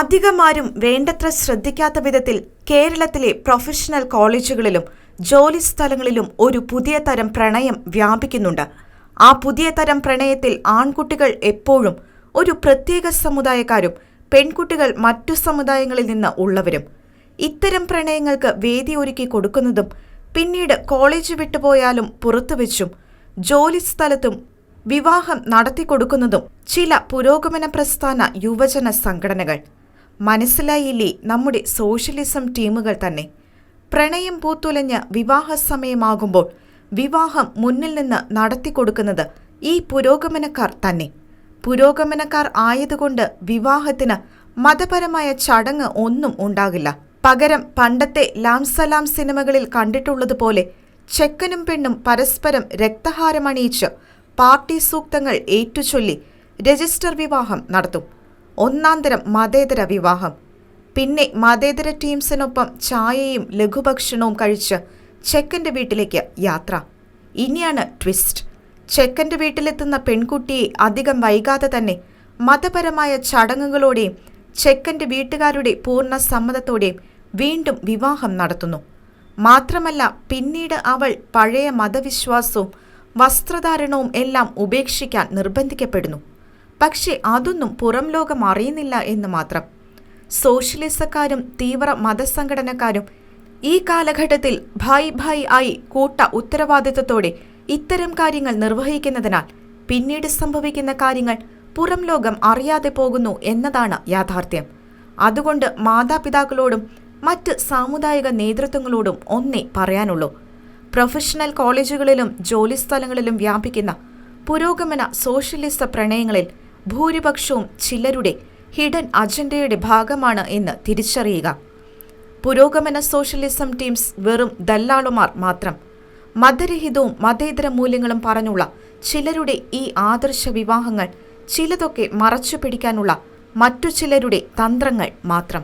അധികമാരും വേണ്ടത്ര ശ്രദ്ധിക്കാത്ത വിധത്തിൽ കേരളത്തിലെ പ്രൊഫഷണൽ കോളേജുകളിലും ജോലി സ്ഥലങ്ങളിലും ഒരു പുതിയ തരം പ്രണയം വ്യാപിക്കുന്നുണ്ട്. ആ പുതിയ തരം പ്രണയത്തിൽ ആൺകുട്ടികൾ എപ്പോഴും ഒരു പ്രത്യേക സമുദായക്കാരും പെൺകുട്ടികൾ മറ്റു സമുദായങ്ങളിൽ നിന്ന് ഉള്ളവരും. ഇത്തരം പ്രണയങ്ങൾക്ക് വേദി ഒരുക്കി കൊടുക്കുന്നതും പിന്നീട് കോളേജ് വിട്ടുപോയാലും പുറത്തുവെച്ചും ജോലിസ്ഥലത്തും വിവാഹം നടത്തിക്കൊടുക്കുന്നതും ചില പുരോഗമന പ്രസ്ഥാന യുവജന സംഘടനകൾ. മനസ്സിലായില്ലേ നമ്മുടെ സോഷ്യലിസം ടീമുകൾ തന്നെ. പ്രണയം പൂത്തുലഞ്ഞ് വിവാഹ സമയമാകുമ്പോൾ വിവാഹം മുന്നിൽ നിന്ന് നടത്തി കൊടുക്കുന്നത് ഈ പുരോഗമനക്കാർ തന്നെ. പുരോഗമനക്കാർ ആയതുകൊണ്ട് വിവാഹത്തിന് മതപരമായ ചടങ്ങ് ഒന്നും ഉണ്ടാകില്ല. പകരം പണ്ടത്തെ ലാംസലാം സിനിമകളിൽ കണ്ടിട്ടുള്ളതുപോലെ ചെക്കനും പെണ്ണും പരസ്പരം രക്തഹാരമണിയിച്ച് പാർട്ടി സൂക്തങ്ങൾ ഏറ്റുചൊല്ലി രജിസ്റ്റർ വിവാഹം നടത്തും. ഒന്നാന്തരം മതേതര വിവാഹം. പിന്നെ മതേതര ടീംസിനൊപ്പം ചായയും ലഘുഭക്ഷണവും കഴിച്ച് ചെക്കന്റെ വീട്ടിലേക്ക് യാത്ര. ഇനിയാണ് ട്വിസ്റ്റ്. ചെക്കന്റെ വീട്ടിലെത്തുന്ന പെൺകുട്ടിയെ അധികം വൈകാതെ തന്നെ മതപരമായ ചടങ്ങുകളോടെയും ചെക്കന്റെ വീട്ടുകാരുടെ പൂർണ സമ്മതത്തോടെയും വീണ്ടും വിവാഹം നടത്തുന്നു. മാത്രമല്ല പിന്നീട് അവൾ പഴയ മതവിശ്വാസവും വസ്ത്രധാരണവും എല്ലാം ഉപേക്ഷിക്കാൻ നിർബന്ധിക്കപ്പെടുന്നു. പക്ഷേ അതൊന്നും പുറം ലോകം അറിയുന്നില്ല എന്ന് മാത്രം. സോഷ്യലിസക്കാരും തീവ്ര മതസംഘടനക്കാരും ഈ കാലഘട്ടത്തിൽ ഭായ് ഭായ് ആയി കൂട്ട ഉത്തരവാദിത്തത്തോടെ ഇത്തരം കാര്യങ്ങൾ നിർവഹിക്കുന്നതിനാൽ പിന്നീട് സംഭവിക്കുന്ന കാര്യങ്ങൾ പുറം ലോകം അറിയാതെ പോകുന്നു എന്നതാണ് യാഥാർത്ഥ്യം. അതുകൊണ്ട് മാതാപിതാക്കളോടും മറ്റ് സാമുദായിക നേതൃത്വങ്ങളോടും ഒന്നേ പറയാനുള്ളൂ. പ്രൊഫഷണൽ കോളേജുകളിലും ജോലിസ്ഥലങ്ങളിലും വ്യാപിക്കുന്ന പുരോഗമന സോഷ്യലിസ്റ്റ് പ്രണയങ്ങളിൽ ഭൂരിപക്ഷവും ചിലരുടെ ഹിഡൻ അജണ്ടയുടെ ഭാഗമാണ് എന്ന് തിരിച്ചറിയുക. പുരോഗമന സോഷ്യലിസം ടീംസ് വെറും ദല്ലാളുമാർ മാത്രം. മതരഹിതവും മതേതര മൂല്യങ്ങളും പറഞ്ഞുള്ള ചിലരുടെ ഈ ആദർശ വിവാഹങ്ങൾ ചിലതൊക്കെ മറച്ചു പിടിക്കാനുള്ള മറ്റു ചിലരുടെ തന്ത്രങ്ങൾ മാത്രം.